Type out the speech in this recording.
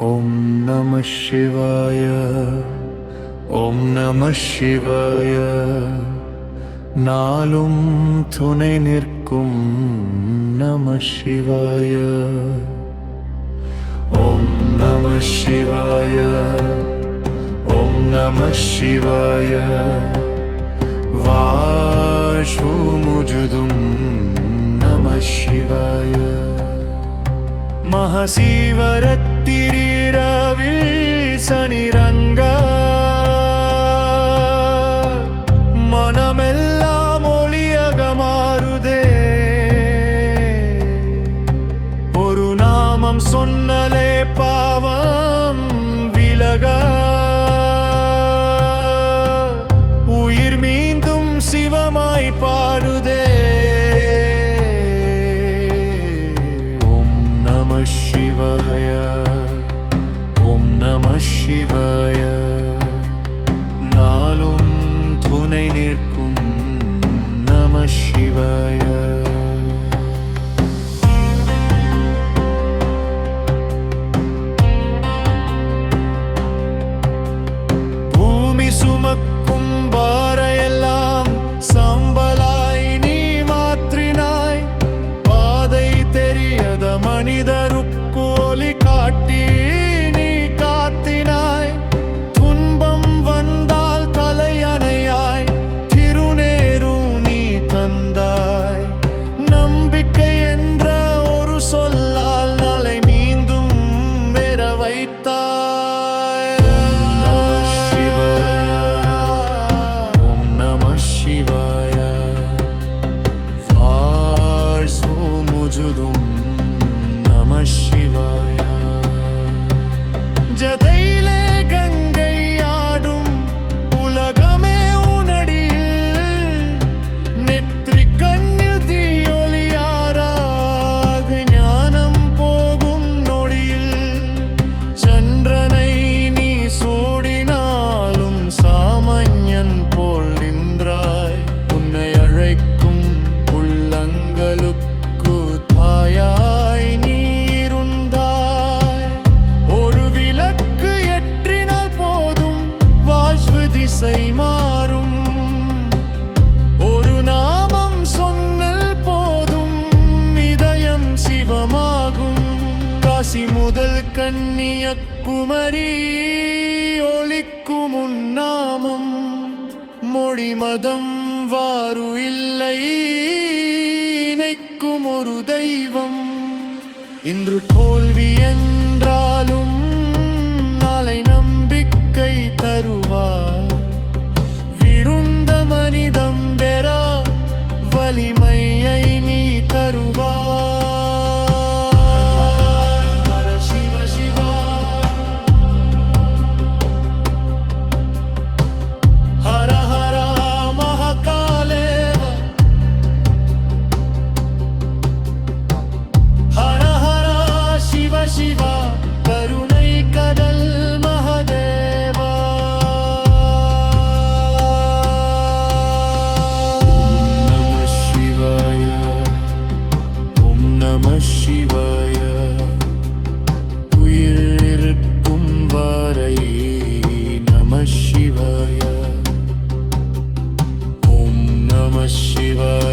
ஓம் நம சிவாய ஓம் நம சிவாய நாளும் துணை நிற்கும் நம சிவாய ஓம் நம சிவாய ஓம் நம சிவாய வாஷு முஜுதும் நம சிவாய மகசீவரத்திரவில் சனிரங்க மனமெல்லாம் ஒளியக மாறுதே ஒரு நாமம் சொன்னலே பாவம் விலக சிவாய. நாளும் துணை நிற்கும் நம சிவாய. பூமி சுமக்கும் பாரையெல்லாம் சம்பலாய் நீ மாற்றினாய். பாதை தெரியாத மனிதருக்கு ஜதையிலே காசி முதல் கண்ணிய குமரி ஒளிக்கும் உன்னாமம் மொழி மதம் வாரு இல்லை இணைக்கும் ஒரு தெய்வம். இன்று தோல்வி என் நம